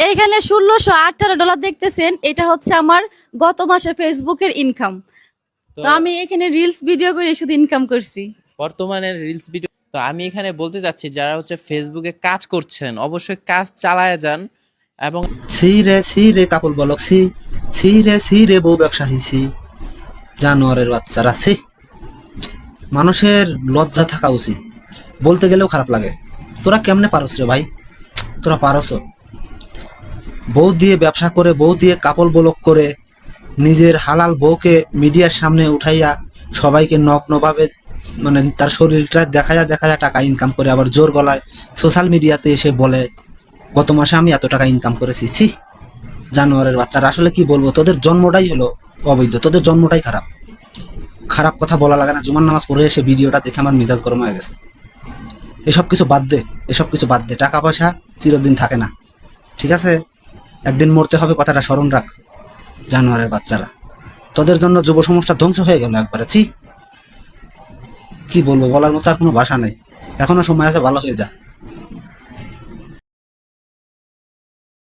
এইখানে ষোলোশো আঠারো ডলার দেখতেছেন এটা হচ্ছে আমার গত মাসে ফেসবুকের ইনকাম তো আমি এখানে রিলস ভিডিও করে শুধু ইনকাম করছি। বর্তমানে রিলস ভিডিও তো আমি এখানে বলতে চাচ্ছি যারা হচ্ছে ফেসবুকে কাজ করছেন অবশ্যই কাজ চালায় যান এবং ছি রে ছি রে কাপড় বলক ছি ছি রে ছি রে বউ ব্যবসায়ী ছি জানোয়ারের বাচ্চারা ছি। মানুষের লজ্জা থাকা উচিত। বলতে গেলেও খারাপ লাগে। তোরা কেমনে পারস রে ভাই? তোরা পারস। বউ দিয়ে ব্যবসা করে, বউ দিয়ে কাপড় বলক করে, নিজের হালাল বউকে মিডিয়ার সামনে উঠাইয়া সবাইকে নগ্নভাবে মানে তার শরীরটা দেখা যায় দেখা যায় টাকা ইনকাম করে, আবার জোর গলায় সোশ্যাল মিডিয়াতে এসে বলে, গত মাসে আমি এত টাকা ইনকাম করেছি, ছি, জানোয়ারের বাচ্চারা, আসলে কি বলব, তোদের জন্মটাই হলো অবৈধ, তোদের জন্মটাই খারাপ। খারাপ কথা বলা লাগে না, জুমার নামাজ পড়ে এসে ভিডিওটা দেখে আমার মেজাজ গরম হয়ে গেছে। এসব কিছু বাদ দে, এসব কিছু বাদ দে, টাকা পয়সা চিরদিন থাকে না। ঠিক আছে? একদিন মরতে হবে, কথাটা স্মরণ রাখ, জানোয়ারের বাচ্চারা। তোদের জন্য যুব সমস্যা ধ্বংস হয়ে গেল একবারে, ছি। কি বলব, বলার মতো আর কোনো ভাষা নেই। এখনও সময় আছে, ভালো হয়ে যা।